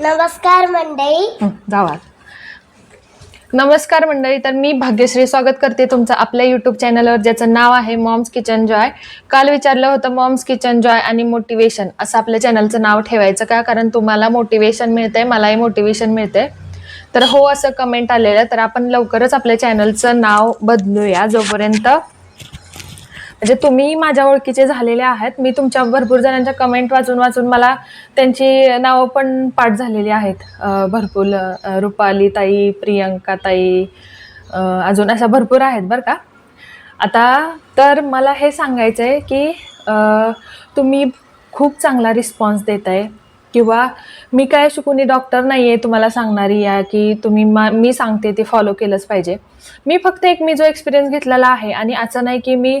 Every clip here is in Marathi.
नमस्कार मंडळी. जावा. नमस्कार मंडळी तर मी भाग्यश्री स्वागत करते तुमचं आपल्या युट्यूब चॅनलवर ज्याचं नाव आहे मॉम्स किचन जॉय काल विचारलं होतं मॉम्स किचन जॉय आणि मोटिवेशन असं आपल्या चॅनलचं नाव ठेवायचं का? कारण तुम्हाला मोटिवेशन मिळतंय मलाही मोटिवेशन मिळतंय. तर हो असं कमेंट आलेलं तर आपण लवकरच आपल्या चॅनलचं नाव बदलूया. जोपर्यंत म्हणजे तुम्ही माझ्या ओळखीचे झालेले आहात. मी तुमच्या भरपूर जणांच्या कमेंट वाचून वाचून मला त्यांची नावं पण पाठ झालेली आहेत. भरपूर रुपाली ताई प्रियंका ताई अजून अशा भरपूर आहेत बरं का. आता तर मला हे सांगायचं आहे की तुम्ही खूप चांगला रिस्पॉन्स देत आहे किंवा मी काय शिकून डॉक्टर नाही आहे तुम्हाला सांगणारी या की तुम्ही मा मी सांगते ते फॉलो केलंच पाहिजे. मी फक्त एक मी जो एक्सपिरियन्स घेतलेला आहे आणि असं नाही की मी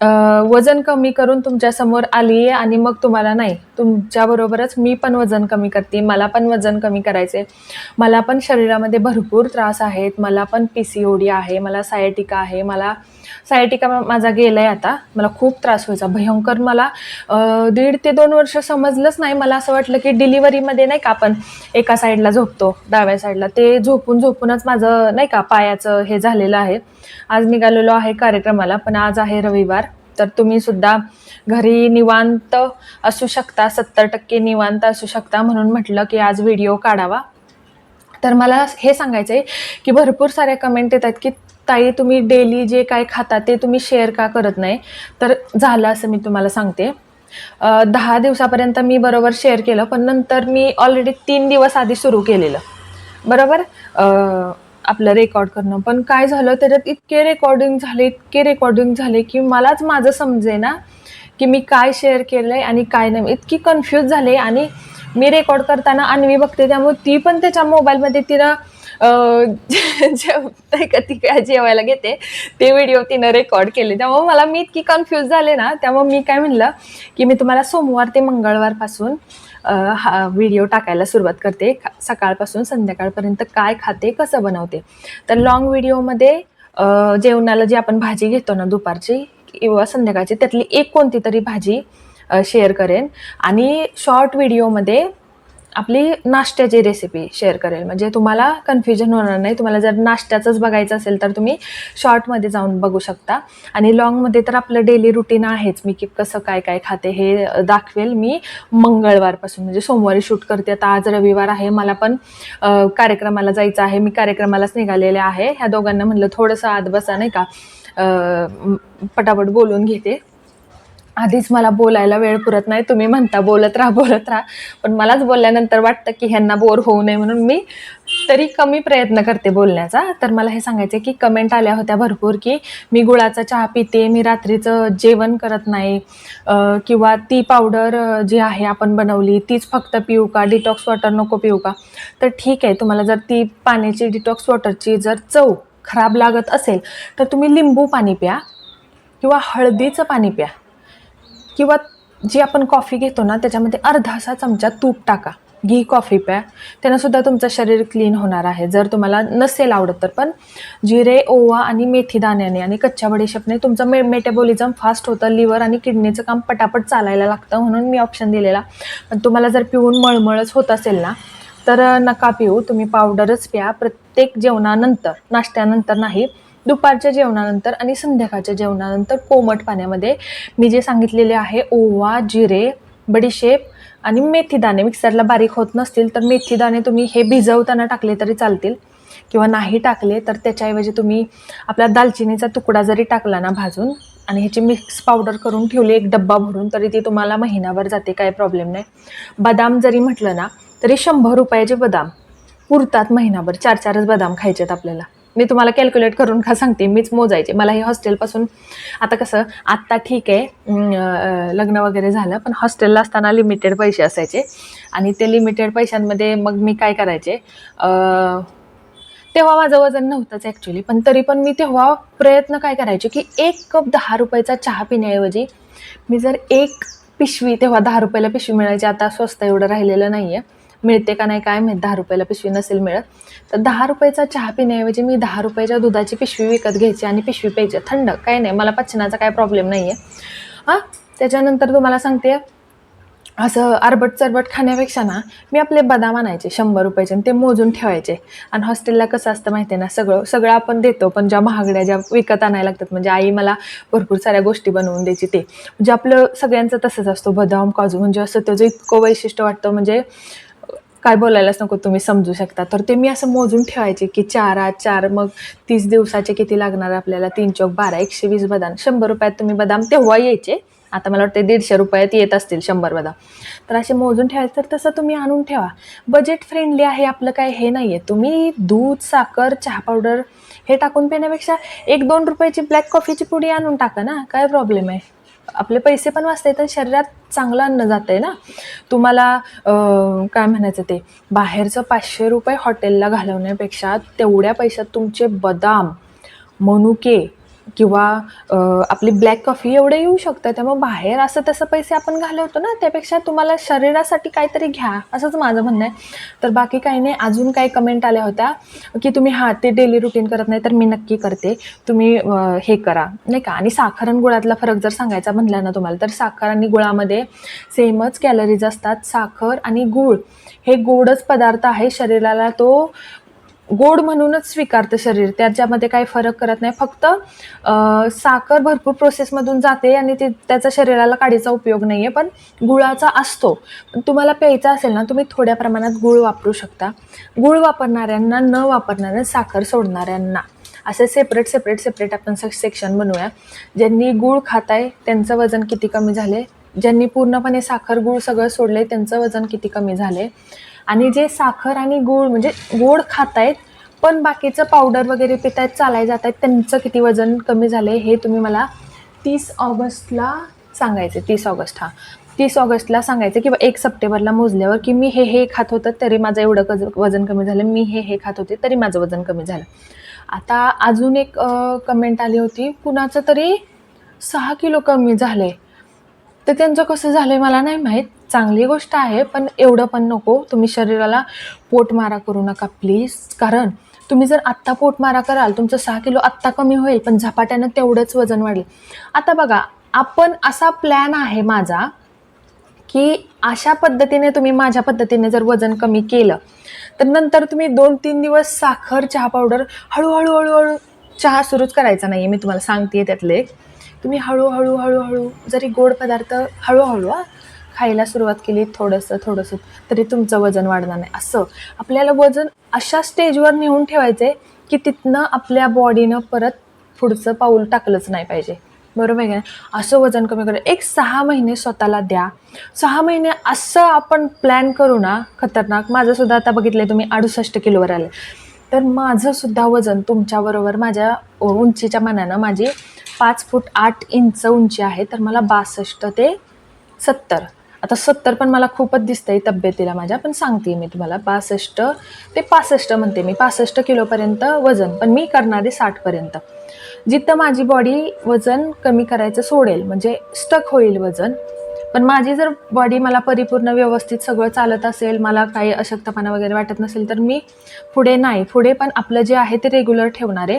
वजन कमी करून तुमच्यासमोर आली आहे आणि मग तुम्हाला नाही तुमच्याबरोबरच मी पण वजन कमी करते मला पण वजन कमी करायचे मला पण शरीरामध्ये भरपूर त्रास आहेत मला पण पी सी ओ डी आहे मला सायटिका आहे मला सायटिका माझा गेला आहे आता मला खूप त्रास व्हायचा भयंकर मला दीड ते दोन वर्ष समजलंच नाही मला असं वाटलं की डिलिव्हरीमध्ये नाही का आपण एका साईडला झोपतो डाव्या साईडला ते झोपून झोपूनच माझं नाही का पायाचं हे झालेलं आहे. आज निघालेलो आहे कार्यक्रमाला पण आज आहे रविवार तर तुम्ही सुद्धा घरी निवांत असू शकता सत्तर टक्के निवांत असू शकता म्हणून म्हटलं की आज व्हिडिओ काढावा. तर मला हे सांगायचं आहे की भरपूर साऱ्या कमेंट येतात की ताई तुम्ही डेली जे काय खाता ते तुम्ही शेअर का करत नाही? तर झालं असं मी तुम्हाला सांगते. दहा दिवसापर्यंत मी बरोबर शेअर केलं पण नंतर मी ऑलरेडी तीन दिवस आधी सुरू केलेलं. बरोबर? आपलं रेकॉर्ड करणं. पण काय झालं त्याच्यात इतके रेकॉर्डिंग झाले इतके रेकॉर्डिंग झाले की मलाच माझं समजे ना की मी काय शेअर केलं आहे आणि काय नाही. इतकी कन्फ्यूज झाले आणि मी रेकॉर्ड करताना अन्वी बघते त्यामुळे ती पण त्याच्या मोबाईलमध्ये तिनं जेवताय का ती काय जेवायला घेते ते व्हिडिओ तिनं रेकॉर्ड केले. त्यामुळे मला मी इतकी कन्फ्यूज झाले ना त्यामुळे मी काय म्हणलं की मी तुम्हाला सोमवार ते मंगळवारपासून हा व्हिडिओ टाकायला सुरुवात करते. सकाळपासून संध्याकाळपर्यंत काय खाते कसं बनवते. तर लॉंग व्हिडिओमध्ये जेवणाला जी आपण भाजी घेतो ना दुपारची किंवा संध्याकाळची त्यातली एक कोणती तरी भाजी शेअर करेन. आणि शॉर्ट व्हिडिओमध्ये आपली नाश्त्याची रेसिपी शेअर करेल. म्हणजे तुम्हाला कन्फ्युजन होणार नाही. तुम्हाला जर नाश्त्याचंच बघायचं असेल तर तुम्ही शॉर्टमध्ये जाऊन बघू शकता. आणि लॉंगमध्ये तर आपलं डेली रुटीन आहेच. मी की कसं काय काय खाते हे दाखवेल मी मंगळवारपासून. म्हणजे सोमवारी शूट करते. आता आज रविवार आहे. मला पण कार्यक्रमाला जायचं आहे. मी कार्यक्रमालाच निघालेले आहे. ह्या दोघांना म्हणलं थोडंसं आत बसा नाही का? पटापट बोलून घेते. आधीच मला बोलायला वेळ पुरत नाही. तुम्ही म्हणता बोलत राहा बोलत राहा. पण मलाच बोलल्यानंतर वाटतं की ह्यांना बोर होऊ नये म्हणून मी तरी कमी प्रयत्न करते बोलण्याचा. तर मला हे सांगायचं की कमेंट आल्या होत्या भरपूर की मी गुळाचा चहा पिते मी रात्रीचं जेवण करत नाही. किंवा ती पावडर जी आहे आपण बनवली तीच फक्त पिऊ का? डिटॉक्स वॉटर नको पिऊ का? तर ठीक आहे तुम्हाला जर ती पाण्याची डिटॉक्स वॉटरची जर चव खराब लागत असेल तर तुम्ही लिंबू पाणी प्या किंवा हळदीचं पाणी प्या. किंवा जी आपण कॉफी घेतो ना त्याच्यामध्ये अर्धासा चमचा तूप टाका. घी कॉफी प्या. त्यांनासुद्धा तुमचं शरीर क्लीन होणार आहे. जर तुम्हाला नसेल आवडत तर. पण जिरे ओवा आणि मेथी दाण्याने आणि कच्च्या बडीशेपने तुमचं मे मेटाबॉलिझम फास्ट होतं. लिव्हर आणि किडनीचं काम पटापट चालायला लागतं म्हणून मी ऑप्शन दिलेला. पण तुम्हाला जर पिऊन मळमळच होत असेल ना तर नका पिऊ. तुम्ही पावडरच प्या. प्रत्येक जेवणानंतर नाश्त्यानंतर नाही. दुपारच्या जेवणानंतर आणि संध्याकाळच्या जेवणानंतर कोमट पाण्यामध्ये मी जे सांगितलेले आहे ओवा जिरे बडीशेप आणि मेथी दाणे. मिक्सरला बारीक होत नसतील तर मेथी दाणे तुम्ही हे भिजवताना टाकले तरी चालतील. किंवा नाही टाकले तर त्याच्याऐवजी तुम्ही आपला दालचिनीचा तुकडा जरी टाकला ना भाजून आणि ह्याची मिक्स पावडर करून ठेवली एक डब्बा भरून तरी ती तुम्हाला महिनाभर जाते काय प्रॉब्लेम नाही. बदाम जरी म्हटलं ना तरी शंभर रुपयाचे बदाम पुरतात महिनाभर. चार चारच बदाम खायचेत आपल्याला. मी तुम्हाला कॅल्क्युलेट करून का सांगते. मीच मोजायचे. मला हे हॉस्टेलपासून आता कसं आत्ता ठीक आहे. लग्न वगैरे झालं पण हॉस्टेलला असताना लिमिटेड पैसे असायचे. आणि ते लिमिटेड पैशांमध्ये मग मी काय करायचे? तेव्हा माझं वजन नव्हतंच ॲक्च्युली पण तरी पण मी तेव्हा प्रयत्न काय करायचे की एक कप दहा रुपयाचा चहा पिण्याऐवजी मी जर एक पिशवी तेव्हा दहा रुपयाला पिशवी मिळायची. आता स्वस्त एवढं राहिलेलं नाही आहे मिळते का नाही काय माहीत दहा रुपयाला पिशवी नसेल मिळत. तर दहा रुपयाचा चहा पिण्याऐवजी मी दहा रुपयाच्या दुधाची पिशवी विकत घ्यायची आणि पिशवी प्यायची. थंड काय नाही मला पचनाचा काय प्रॉब्लेम नाही आहे हां त्याच्यानंतर तुम्हाला सांगते असं आरबट चरबट खाण्यापेक्षा ना मी आपले बदाम आणायचे शंभर रुपयाचे आणि ते मोजून ठेवायचे. आणि हॉस्टेलला कसं असतं माहिती आहे ना सगळं सगळं आपण देतो पण ज्या महागड्या ज्या विकत आणायला लागतात म्हणजे आई मला भरपूर साऱ्या गोष्टी बनवून द्यायची ते. म्हणजे आपलं सगळ्यांचं तसंच असतो बदाम काजू म्हणजे असं त्याचं इतकं वैशिष्ट्य वाटतं म्हणजे काय बोलायलाच नको तुम्ही समजू शकता. तर ते मी असं मोजून ठेवायचे की चार आज चार मग तीस दिवसाचे किती लागणार आपल्याला? तीन चौक बारा एकशे वीस बदाम. शंभर रुपयात तुम्ही बदाम तेव्हा यायचे. आता मला वाटते दीडशे रुपयात येत असतील शंभर बदाम. तर असे मोजून ठेवायचे. तर तसं तुम्ही आणून ठेवा. बजेट फ्रेंडली आहे आपलं काय हे नाही आहे तुम्ही दूध साखर चहा पावडर हे टाकून पिण्यापेक्षा एक दोन रुपयाची ब्लॅक कॉफीची पुडी आणून टाका ना. काय प्रॉब्लेम आहे? आपले पैसे पण वाचता येतात शरीरात चांगलं अन्न जातं आहे ना. तुम्हाला काय म्हणायचं ते? बाहेरचं पाचशे रुपये हॉटेलला घालवण्यापेक्षा तेवढ्या पैशात तुमचे बदाम मनुके किंवा आपली ब्लॅक कॉफी एवढं येऊ शकतं त्यामुळे बाहेर असं तसं पैसे आपण घालवतो ना त्यापेक्षा तुम्हाला शरीरासाठी काहीतरी घ्या असंच माझं म्हणणं आहे. तर बाकी काही नाही अजून काही कमेंट आल्या होत्या की तुम्ही हा ते डेली रुटीन करत नाही तर मी नक्की करते. तुम्ही हे करा नाही का? आणि साखर आणि गुळातला फरक जर सांगायचा म्हणला ना तुम्हाला तर साखर आणि गुळामध्ये सेमच कॅलरीज असतात. साखर आणि गूळ हे गोडच पदार्थ आहे. शरीराला तो गोड म्हणूनच स्वीकारतं शरीर. त्याच्यामध्ये काही फरक करत नाही. फक्त साखर भरपूर प्रोसेसमधून जाते आणि ते त्याचा शरीराला काडीचा उपयोग नाही आहे पण गुळाचा असतो. पण तुम्हाला प्यायचा असेल ना तुम्ही थोड्या प्रमाणात गुळ वापरू शकता. गुळ वापरणाऱ्यांना न वापरणाऱ्या साखर सोडणाऱ्यांना. असे सेपरेट सेपरेट सेपरेट आपण सेक्शन बनवूया. ज्यांनी गुळ खाताय त्यांचं वजन किती कमी झाले ज्यांनी पूर्णपणे साखर गुळ सगळं सोडले त्यांचं वजन किती कमी झाले आणि जे साखर आणि गूळ म्हणजे गोड खातायत पण बाकीचं पावडर वगैरे पितायत चालाय जात आहेत त्यांचं किती वजन कमी झालं आहे हे तुम्ही मला तीस ऑगस्टला सांगायचे तीस ऑगस्ट हा. तीस ऑगस्टला सांगायचं किंवा एक सप्टेंबरला मोजल्यावर की मी हे हे खात होतं तरी माझं एवढं कज वजन कमी झालं मी हे हे खात होते तरी माझं वजन कमी झालं. आता अजून एक कमेंट आली होती कुणाचं तरी सहा किलो कमी झालं आहे तर त्यांचं कसं झालं आहे मला नाही माहीत चांगली गोष्ट आहे पण एवढं पण नको. तुम्ही शरीराला पोटमारा करू नका प्लीज कारण तुम्ही जर आत्ता पोटमारा कराल तुमचं सहा किलो आत्ता कमी होईल पण झपाट्यानं तेवढंच वजन वाढेल. आता बघा आपण असा प्लॅन आहे माझा की अशा पद्धतीने तुम्ही माझ्या पद्धतीने जर वजन कमी केलं तर नंतर तुम्ही दोन तीन दिवस साखर चहा पावडर हळूहळू हळूहळू चहा सुरूच करायचा नाही मी तुम्हाला सांगते त्यातले. तुम्ही हळूहळू हळूहळू जरी गोड पदार्थ हळूहळू खायला सुरुवात केली थोडंसं थोडंसं तरी तुमचं वजन वाढणार नाही. असं. आपल्याला वजन अशा स्टेजवर नेऊन ठेवायचं आहे की तिथनं आपल्या बॉडीनं परत पुढचं पाऊल टाकलंच नाही पाहिजे. बरोबर आहे का असं वजन कमी करा. एक सहा महिने स्वतःला द्या. सहा महिने असं आपण प्लॅन करू ना खतरनाक. माझंसुद्धा आता बघितलं आहे तुम्ही अडुसष्ट किलोवर आले. तर माझंसुद्धा वजन तुमच्याबरोबर माझ्या उंचीच्या मानानं माझी पाच फूट आठ इंच उंची आहे. तर मला बासष्ट ते सत्तर. आता सत्तर पण मला खूपच दिसतंय तब्येतीला माझ्या पण सांगते मी तुम्हाला पासष्ट ते पासष्ट म्हणते मी. पासष्ट किलोपर्यंत वजन पण मी करणारे साठपर्यंत. जिथं माझी बॉडी वजन कमी करायचं सोडेल म्हणजे स्टक होईल वजन पण माझी जर बॉडी मला परिपूर्ण व्यवस्थित सगळं चालत असेल मला काही अशक्तपणा वगैरे वाटत नसेल तर मी पुढे नाही. पुढे पण आपलं जे आहे ते रेग्युलर ठेवणार आहे.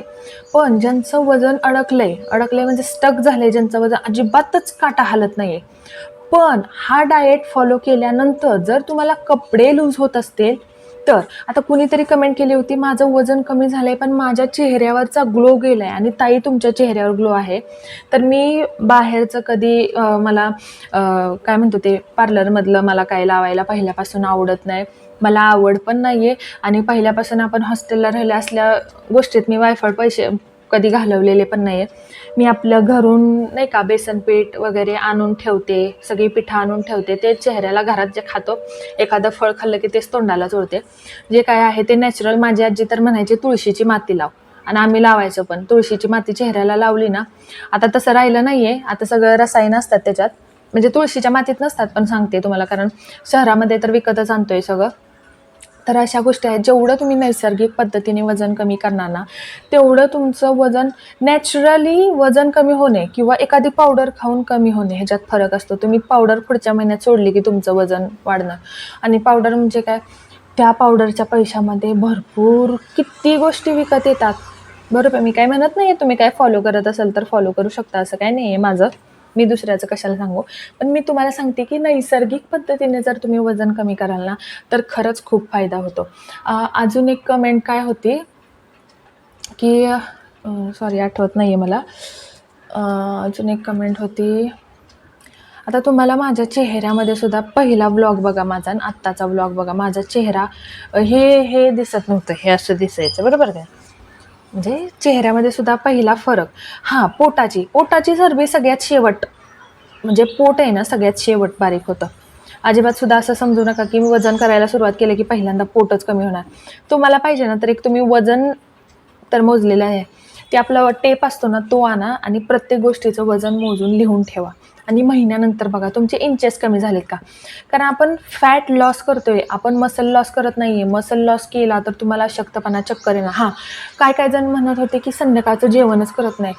पण ज्यांचं वजन अडकलंय अडकलंय म्हणजे स्टक झालंय ज्यांचं वजन अजिबातच काटा हालत आहे पण हा डाएट फॉलो केल्यानंतर जर तुम्हाला कपडे लूज होत असतील तर. आता कुणीतरी कमेंट केली होती माझं वजन कमी झालंय पण माझ्या चेहऱ्यावरचा ग्लो गेलाय आणि ताई तुमच्या चेहऱ्यावर ग्लो आहे. तर मी बाहेरचं कधी मला काय म्हणतो ते पार्लरमधलं मला काय लावायला पहिल्यापासून आवडत नाही. मला आवड पण नाही आहे आणि पहिल्यापासून आपण हॉस्टेलला राहिल्या असल्या गोष्टीत मी वायफळ पैसे कधी घालवलेले पण नाही मी आपलं घरून नाही का बेसनपीठ वगैरे आणून ठेवते सगळी पिठं आणून ठेवते ते चेहऱ्याला घरात जे खातो एखादं फळ खाल्लं की तेच तोंडाला चोळते जे काय आहे ते नॅचरल माझी आजी तर म्हणायची तुळशीची माती लाव. आणि आम्ही लावायचो पण तुळशीची माती चेहऱ्याला लावली ना आता तसं राहिलं नाही आहे आता सगळं रसायन असतात त्याच्यात. म्हणजे तुळशीच्या मातीत नसतात पण सांगते तुम्हाला कारण शहरामध्ये तर विकतच आणतोय सगळं. तर अशा गोष्टी आहेत. जेवढं तुम्ही नैसर्गिक पद्धतीने वजन कमी करणार ना तेवढं तुमचं वजन नॅचरली वजन कमी होणे किंवा एखादी पावडर खाऊन कमी होणे ह्याच्यात फरक असतो. तुम्ही पावडर पुढच्या महिन्यात सोडली की तुमचं वजन वाढणार. आणि पावडर म्हणजे काय? त्या पावडरच्या पैशामध्ये भरपूर किती गोष्टी विकत येतात. बरोबर? मी काय म्हणत नाही तुम्ही काय फॉलो करत असाल तर फॉलो करू शकता. असं काय नाही आहे माझं. मी दुसऱ्याचं कशाला सांगू? पण मी तुम्हाला सांगते की नैसर्गिक पद्धतीने जर तुम्ही वजन कमी कराल ना तर खरंच खूप फायदा होतो. अजून एक कमेंट काय होती? की सॉरी आठवत नाही आहे मला अजून एक कमेंट होती. आता तुम्हाला माझ्या चेहऱ्यामध्ये सुद्धा पहिला ब्लॉग बघा माझा आणि आत्ताचा ब्लॉग बघा. माझा चेहरा हे हे दिसत नव्हतं हे असं दिसायचं. बरोबर काय म्हणजे चेहऱ्यामध्ये सुद्धा पहिला फरक. हां पोटाची. पोटाची चरबी सगळ्यात शेवट म्हणजे पोट आहे ना सगळ्यात शेवट बारीक होतं. अजिबात सुद्धा असं समजू नका की मी वजन करायला सुरुवात केली की पहिल्यांदा पोटच कमी होणार. तुम्हाला पाहिजे ना तर एक तुम्ही वजन तर मोजलेलं आहे. ते आपला टेप असतो ना तो आणा आणि प्रत्येक गोष्टीचं वजन मोजून लिहून ठेवा. आणि महिन्यानंतर बघा तुमचे इंचेस कमी झालेत का? कारण आपण फॅट लॉस करतोय आपण मसल लॉस करत नाही आहे मसल लॉस केला तर तुम्हाला शक्तपणा चक्कर येणार. हां काय काय जण म्हणत होते की संध्याकाळचं जेवणच करत नाही.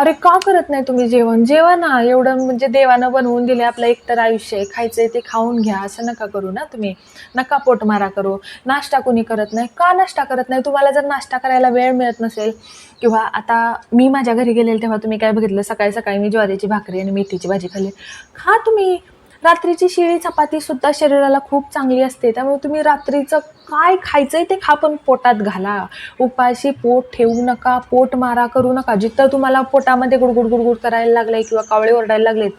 अरे का करत नाही तुम्ही जेवण? जेवा ना. एवढं म्हणजे देवानं बनवून दिले आपलं एकतर आयुष्य आहे. खायचं ते खाऊन घ्या. असं नका करू ना तुम्ही. नका पोट मारा करू. नाश्ता कोणी करत नाही. का नाश्ता करत नाही? तुम्हाला जर नाश्ता करायला वेळ मिळत नसेल किंवा आता मी माझ्या घरी गेलेले तेव्हा तुम्ही काय बघितलं? सकाळी सकाळी मी ज्वारीची भाकरी आणि मेथीची भाजी खाल्ली. खा तुम्ही. रात्रीची शिळी चपातीसुद्धा शरीराला खूप चांगली असते. त्यामुळे तुम्ही रात्रीचं काय खायचं आहे ते खा पण पोटात घाला. उपाशी पोट ठेवू नका पोट मारा करू नका. जिथं तुम्हाला पोटामध्ये गुडगुड गुडगुड करायला लागलंय किंवा कावळे ओरडायला लागलेत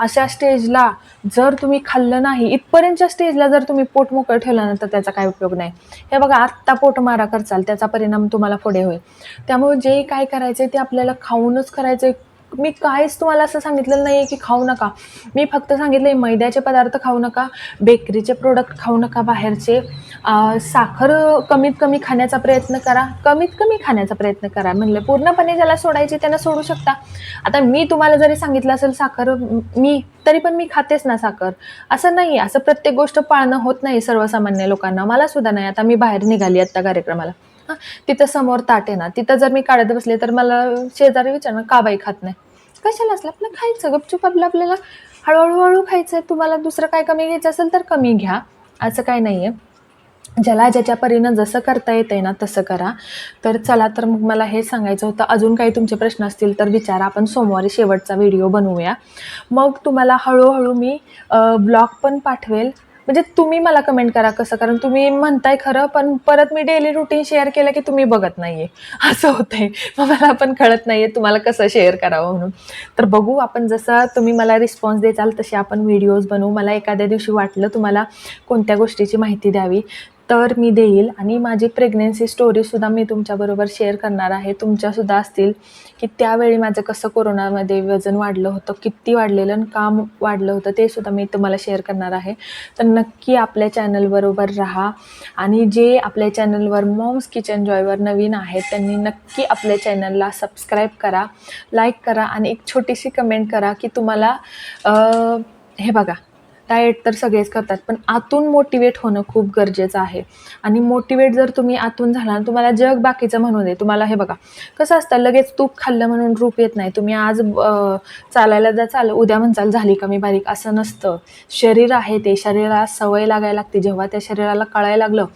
अशा स्टेजला जर तुम्ही खाल्लं नाही इथपर्यंतच्या स्टेजला जर तुम्ही पोट मोकळं ठेवलं ना तर त्याचा काय उपयोग नाही. हे बघा आत्ता पोट मारा करचाल त्याचा परिणाम तुम्हाला पुढे होईल. त्यामुळे जे काय करायचं आहे ते आपल्याला खाऊनच करायचं आहे मी काहीच तुम्हाला असं सांगितलेलं नाही आहे की खाऊ नका. मी फक्त सांगितलं आहे मैद्याचे पदार्थ खाऊ नका बेकरीचे प्रोडक्ट खाऊ नका बाहेरचे. साखर कमीत कमी खाण्याचा प्रयत्न करा कमीत कमी खाण्याचा प्रयत्न करा. म्हणलं पूर्णपणे ज्याला सोडायची त्यांना सोडू शकता. आता मी तुम्हाला जरी सांगितलं असेल साखर मी तरी पण मी खातेच ना साखर. असं नाही असं प्रत्येक गोष्ट पाळणं होत नाही सर्वसामान्य लोकांना. मला सुद्धा नाही. आता मी बाहेर निघाली आत्ता कार्यक्रमाला. हां तिथं समोर ताट आहे ना तिथं जर मी काढत बसले तर मला शेजारी विचारणार का बाई खात नाही? कशाला असलं? आपलं खायचं. गपचूप आपलं आपल्याला हळूहळू हळू खायचं आहे तुम्हाला दुसरं काय कमी घ्यायचं असेल तर कमी घ्या. असं काय नाही आहे ज्याला ज्याच्या परीनं जसं करता येतं आहे ना तसं करा. तर चला तर मग मला हे सांगायचं होतं. अजून काही तुमचे प्रश्न असतील तर विचारा. आपण सोमवारी शेवटचा व्हिडिओ बनवूया. मग तुम्हाला हळूहळू मी ब्लॉग पण पाठवेल. म्हणजे तुम्ही मला कमेंट करा कसं? कारण तुम्ही म्हणताय खरं पण परत मी डेली रुटीन शेअर केलं की तुम्ही बघत नाहीये. असं होतंय. मग मला पण कळत नाहीये तुम्हाला कसं शेअर करावं म्हणून. तर बघू आपण जसं तुम्ही मला रिस्पॉन्स देचाल तसे आपण व्हिडिओज बनवू. मला एखाद्या दिवशी वाटलं तुम्हाला कोणत्या गोष्टीची माहिती द्यावी. तर मी देईल आणि माझी प्रेग्नेन्सी स्टोरीसुद्धा मी तुमच्याबरोबर शेअर करणार आहे. तुमच्यासुद्धा असतील की त्यावेळी माझं कसं कोरोनामध्ये वजन वाढलं होतं किती वाढलेलं आणि काम वाढलं होतं ते सुद्धा मी तुम्हाला शेअर करणार आहे. तर नक्की आपल्या चॅनलबरोबर राहा आणि जे आपल्या चॅनलवर मॉम्स किचन जॉयवर नवीन आहेत त्यांनी नक्की आपल्या चॅनलला सबस्क्राईब करा लाईक करा आणि एक छोटीशी कमेंट करा की तुम्हाला हे बघा डाएट तर सगळेच करतात पण आतून मोटिवेट होणं खूप गरजेचं आहे. आणि मोटिवेट जर तुम्ही आतून झाला तुम्हाला जग बाकीचं म्हणू दे. तुम्हाला हे बघा कसं असतं लगेच तूप खाल्लं म्हणून रूप येत नाही. तुम्ही आज चालायला जा चाल उद्या म्हणचाल झाली कमी बारीक असं नसतं. शरीर आहे ते शरीराला सवय लागायला लागते. जेव्हा त्या शरीराला कळायला लागलं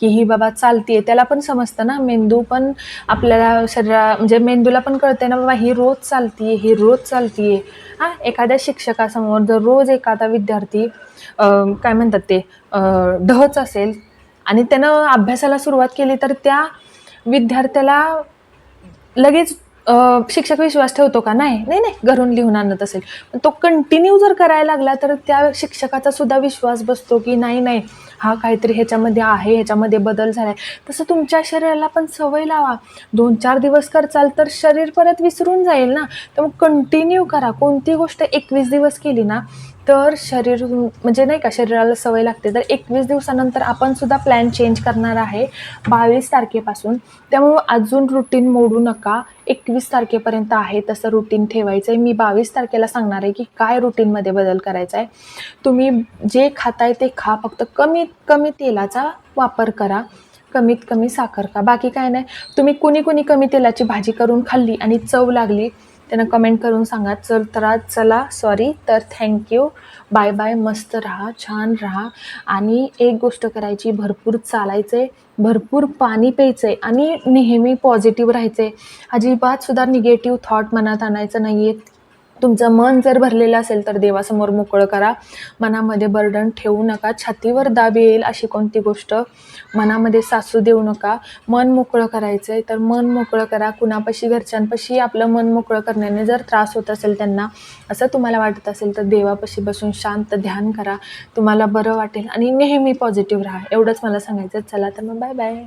की ही बाबा चालतीये त्याला पण समजतं ना. मेंदू पण आपल्याला शरीरा म्हणजे मेंदूला पण कळते ना बाबा ही रोज चालतीये ही रोज चालतीये. हां एखाद्या शिक्षकासमोर जर रोज एखादा विद्यार्थी काय म्हणतात ते ढहच ढच असेल आणि त्यानं अभ्यासाला सुरुवात केली तर त्या विद्यार्थ्याला लगेच शिक्षक विश्वास ठेवतो का? नाही नाही नाही घरून लिहून आणत असेल. पण तो कंटिन्यू जर करायला लागला तर त्या शिक्षकाचा सुद्धा विश्वास बसतो की नाही नाही हा काहीतरी ह्याच्यामध्ये आहे ह्याच्यामध्ये बदल झाला आहे तसं तुमच्या शरीराला पण सवय लावा. दोन चार दिवस करचाल तर शरीर परत विसरून जाईल ना. तर मग कंटिन्यू करा. कोणती गोष्ट एकवीस दिवस केली ना तर शरीर म्हणजे नाही का शरीराला सवय लागते. तर एकवीस दिवसानंतर आपण सुद्धा प्लॅन चेंज करणार आहे बावीस तारखेपासून. त्यामुळं अजून रुटीन मोडू नका. एकवीस तारखेपर्यंत आहे तसं रुटीन ठेवायचं आहे मी बावीस तारखेला सांगणार आहे की काय रुटीनमध्ये बदल करायचा आहे तुम्ही जे खाताय ते खा. फक्त कमीत कमी तेलाचा वापर करा. कमीत कमी साखर खा. बाकी काय नाही. तुम्ही कुणी कुणी कमी तेलाची भाजी करून खाल्ली आणि चव लागली त्यांना कमेंट करून सांगा. चल तर आज चला. सॉरी तर थँक्यू बाय बाय मस्त राहा छान राहा. आणि एक गोष्ट करायची भरपूर चालायचं आहे भरपूर पाणी प्यायचं आहे आणि नेहमी पॉझिटिव्ह राहायचं आहे अजिबातसुद्धा निगेटिव्ह थॉट मनात आणायचं नाही आहे तुमचं मन जर भरलेलं असेल तर देवासमोर मोकळं करा. मनामध्ये बर्डन ठेवू नका. छातीवर दाब येईल अशी कोणती गोष्ट मनामध्ये सासू देऊ नका. मन मोकळं करायचं आहे तर मन मोकळं करा. कुणापाशी घरच्यांपाशी आपलं मन मोकळं करण्याने जर त्रास होत असेल त्यांना असं तुम्हाला वाटत असेल तर देवापाशी बसून शांत ध्यान करा. तुम्हाला बरं वाटेल आणि नेहमी पॉझिटिव्ह राहा. एवढंच मला सांगायचं आहे. चला तर मग बाय बाय